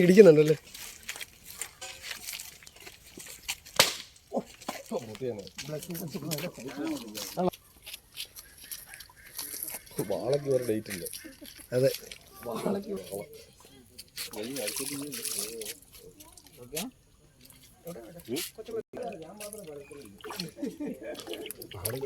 ഇടിക്കുന്നുണ്ടല്ലേ? വാളക്ക് വേറെ ഡേറ്റ് ഇല്ല. അതെ. വാളക്ക് വാള അവിടെ